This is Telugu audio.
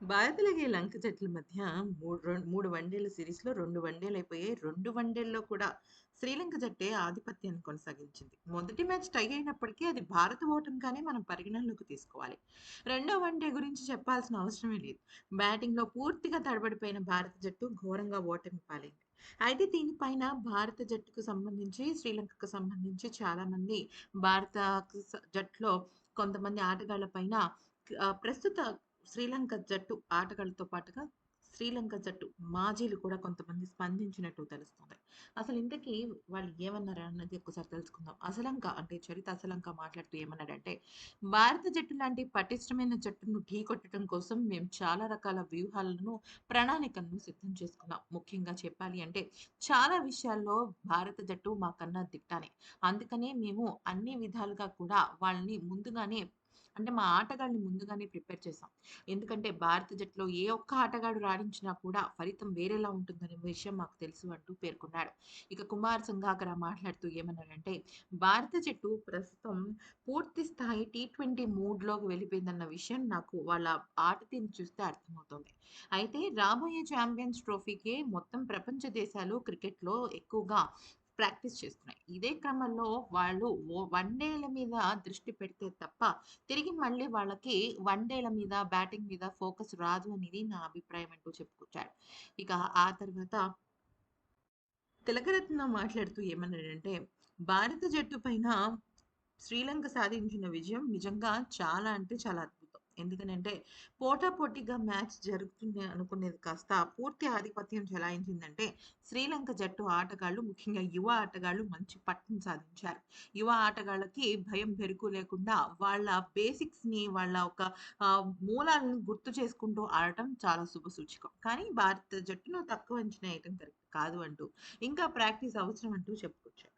భారత్ అలాగే లంక జట్ల మధ్య మూడు రెండు మూడు వన్డేల సీరీస్‌లో 2 వన్డేలయిపోయాయి. 2 వన్డేల్లో కూడా శ్రీలంక జట్టే ఆధిపత్యాన్ని కొనసాగించింది. మొదటి మ్యాచ్ టై అయినప్పటికీ అది భారత ఓటమిగానే మనం పరిగణనలోకి తీసుకోవాలి. రెండో వన్డే గురించి చెప్పాల్సిన అవసరమే లేదు. బ్యాటింగ్‌లో పూర్తిగా తడబడిపోయిన భారత జట్టు ఘోరంగా ఓటమి పాలైంది. అయితే దీనిపైన భారత జట్టుకు సంబంధించి, శ్రీలంకకు సంబంధించి చాలామంది భారత జట్టులో కొంతమంది ఆటగాళ్ళ పైన ప్రస్తుత శ్రీలంక జట్టు ఆటగాళ్ళతో పాటుగా శ్రీలంక జట్టు మాజీలు కూడా కొంతమంది స్పందించినట్టు తెలుస్తుంది. అసలు ఇంతకీ వాళ్ళు ఏమన్నారు అన్నది ఒకసారి తెలుసుకుందాం. అసలంక అంటే చరిత అసలంక మాట్లాడుతూ ఏమన్నాడంటే, "భారత జట్టు లాంటి పటిష్టమైన జట్టును ఢీకొట్టడం కోసం మేము చాలా రకాల వ్యూహాలను, ప్రణాళికలను సిద్ధం చేసుకున్నాం. ముఖ్యంగా చెప్పాలి అంటే చాలా విషయాల్లో భారత జట్టు మాకన్నా దిట్టానే అందుకనే మేము అన్ని విధాలుగా కూడా వాళ్ళని ముందుగానే అంటే మా ఆటగాళ్ళని ముందుగానే ప్రిపేర్ చేసాం. ఎందుకంటే భారత జట్టులో ఏ ఒక్క ఆటగాడు రాణించినా కూడా ఫలితం వేరేలా ఉంటుందనే విషయం మాకు తెలుసు" అంటూ పేర్కొన్నాడు. ఇక కుమార్ సంఘాకర మాట్లాడుతూ ఏమన్నాడంటే "భారత జట్టు ప్రస్తుతం పూర్తి స్థాయి టీ20 మూడ్‌లోకి వెళ్ళిపోయిందన్న విషయం నాకు వాళ్ళ ఆట తీరు చూస్తే అర్థమవుతోంది. అయితే రాబోయే ఛాంపియన్స్ ట్రోఫీకే మొత్తం ప్రపంచ దేశాలు క్రికెట్‌లో ఎక్కువగా ప్రాక్టీస్ చేస్తున్నాయి. ఇదే క్రమంలో వాళ్ళు వన్ డేల మీద దృష్టి పెడితే తప్ప తిరిగి మళ్ళీ వాళ్ళకి వన్ డేల మీద, బ్యాటింగ్ మీద ఫోకస్ రాదు అనేది నా అభిప్రాయం" అంటూ చెప్పుకొచ్చాడు. ఇక ఆ తర్వాత తిలకరత్న మాట్లాడుతూ ఏమన్నాడంటే, "భారత జట్టు పైన శ్రీలంక సాధించిన విజయం నిజంగా చాలా అంటే చాలా ఎందుకనంటే పోటాపోటీగా మ్యాచ్ జరుగుతుంది అనుకునేది కాస్త పూర్తి ఆధిపత్యం చెలాయించిందంటే శ్రీలంక జట్టు ఆటగాళ్ళు ముఖ్యంగా యువ ఆటగాళ్ళు మంచి పట్టం సాధించారు. యువ ఆటగాళ్ళకి భయం, బెరుకు లేకుండా వాళ్ళ బేసిక్స్‌ని వాళ్ళ ఒక మూలాలను గుర్తు చేసుకుంటూ ఆడటం చాలా శుభ సూచికం కానీ భారత జట్టును తక్కువ అంచనా వేయటం కరెక్ట్ కాదు" అంటూ ఇంకా ప్రాక్టీస్ అవసరం అంటూ చెప్పుకొచ్చాడు.